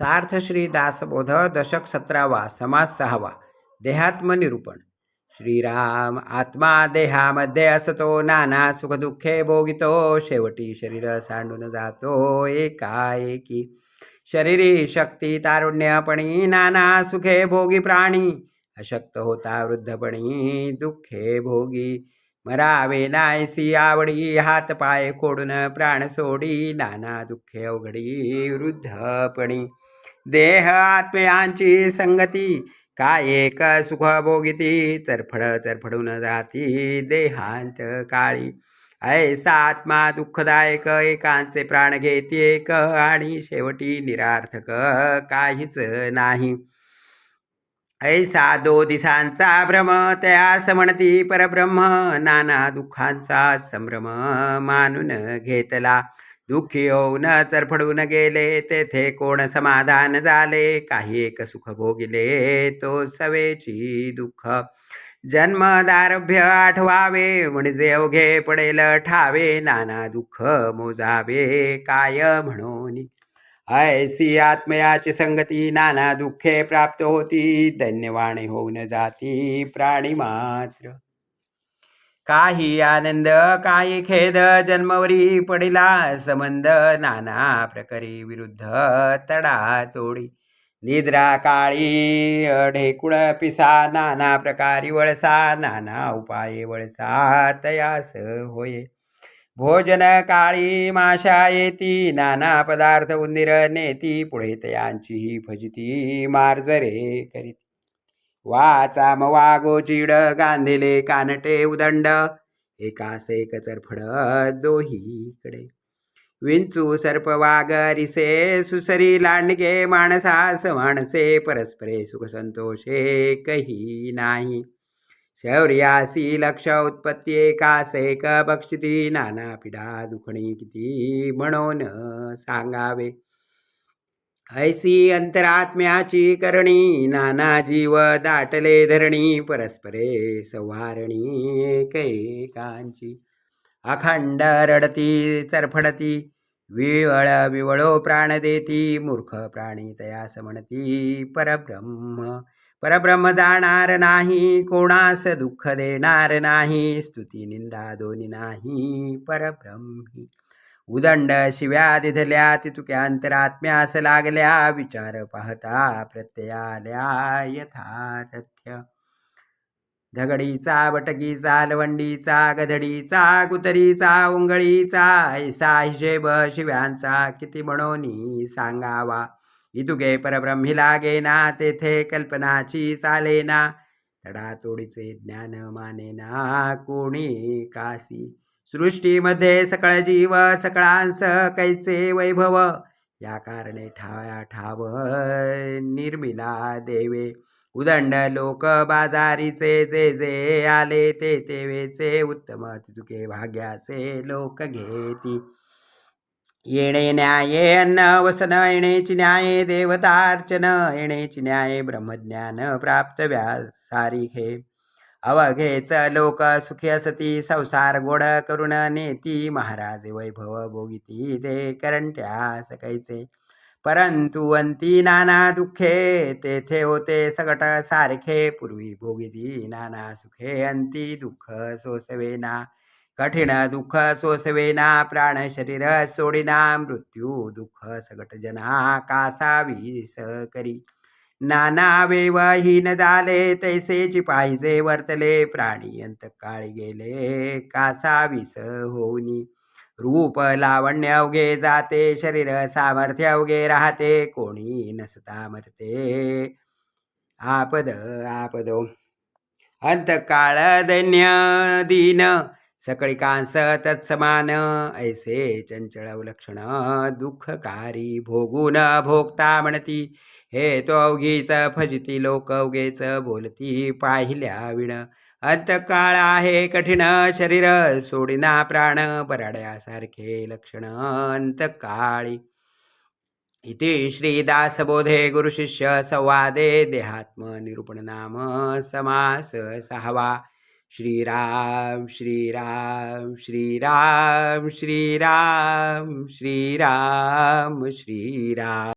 सार्थ श्री दासबोध दशक सतरावा समास सहावा देहात्मनिरूपण। श्रीराम आत्मा देहामध्ये असतो नाना सुखदुःखे भोगितो शेवटी शरीर सांडून जातो एकाएकी। शरीरी शक्ती तारुण्यपणी नाना सुखे भोगी प्राणी अशक्त होता वृद्धपणी दुःखे भोगी। मरावे नायसी आवडी हात पाय खोडून प्राण सोडी नाना दुःखे अवघडी वृद्धपणी। देह आत्म्यांची संगती. काय एक सुख भोगिती चरफड चरफडून जाती देहांत काळी. ऐसा आत्मा दुःखदायक एकांचे प्राण घेती एक आणि शेवटी निरार्थक काहीच नाही. ऐसा दो दिसांचा भ्रम त्यास म्हणती परब्रह्म. नाना दुःखांचा संभ्रम मानून घेतला. दुःखी होऊन चरफडून गेले तेथे कोण समाधान झाले? काही एक सुख भोगिले तो सवेची दुःख. जन्मदारभ्य आठवावे म्हणजे अवघे पडेल ठावे नाना दुःख मोजावे काय म्हणून? ऐसी आत्मयाची संगती नाना दुःखे प्राप्त होती धन्यवाणी होऊन जाती प्राणी मात्र. काही आनंद काही खेद जन्मवरी पडिला संबंध नाना प्रकरी विरुद्ध तडा तोडी निद्रा काळी ढेकुळ पिसा नाना प्रकारी वळसा नाना उपाये वळसा तयास होये. भोजन काळी माशा येती नाना पदार्थ उंदीर नेती पुढे तयांची ही फजिती मार्जरे करीत. वाचा मवा गोचिड गांधिले कानटे उदंड. एकास एक चरफड दोहीकडे. विंचू सर्प वागरिसे सुसरी लांडगे माणसास माणसे परस्परे सुख संतोषे कही नाही. शौर्यासी लक्ष उत्पत्ती एकास क बक्षिती नाना पिढा दुखणी किती म्हणून सांगावे. ऐसी अंतरात्म्याची करणी नाना जीव दाटले धरणी परस्परे संवारणी कैकांची अखंड रडती चरफडती विवळ विवळो प्राण देती मूर्ख प्राणी तयास म्हणती परब्रह्म. परब्रह्म जाणार नाही कोणास दुःख देणार नाही स्तुती निंदा दोन्ही नाही परब्रह्मी. उदंड शिव्या दिधल्या तितुक्या अंतरात्म्यास लागल्या विचार पाहता प्रत्ययाल्या यथा तथ्य धगडीचा बटकीचा लवंडीचा गधडीचा कुतरीचा उंगळीचा ऐसा हिशेब शिव्यांचा किती म्हणोनी सांगावा? इतुके परब्रह्मी लागेना तेथे कल्पनाची चालेना तडातोडीचे ज्ञान मानेना कोणी कासी? सृष्टीमध्ये सकळ जीव सकळांस कैचे वैभव? या कारणे ठाया ठाव निर्मिला देवे. उदंड लोक बाजारीचे जे जे आले ते तेवेचे उत्तम तुके भाग्याचे लोक घेती. येणे न्याये अन्न वसन येणेची न्याये देवतार्चन येणेची न्याये ब्रह्मज्ञान प्राप्त व्यासारिखे. अवघेच लोक सुखी असती? संसार गोड करुण नेती महाराज वैभव भोगिती ते करंट्या सकैचे परंतु अंती नाना दुःखे तेथे होते सगट सारखे. पूर्वी भोगिती नाना सुखे अंती दुःख सोसवेना. कठीण दुःख सोसवेना प्राण शरीर सोडिना. मृत्यू दुःख सगट जना कासावीस करी. नाना वेवहीन झाले तैसेची पाहिजे वर्तले. प्राणी अंत काळी गेले कासावीस होऊनी. रूप लावण्य अवघे जाते शरीर सामर्थ्य अवघे राहते. कोणी नसता मरते. आपद आपदो. अंतकाळ दैन्य दीन. सकळी कांस तत्समान. ऐसे चंचळ लक्षण दुःखकारी भोगून भोगता म्हणती. हे तो अवघीच फजती लोक अवघेच बोलती पाहिल्या विण. अंतकाळ आहे कठीण शरीर सोडिना प्राण बराड्यासारखे लक्षण अंतकाळी इति श्रीदासबोधे गुरुशिष्य संवादे देहात्म निरूपण नाम समास सहावा. श्रीराम श्रीराम श्रीराम श्रीराम श्रीराम श्रीराम.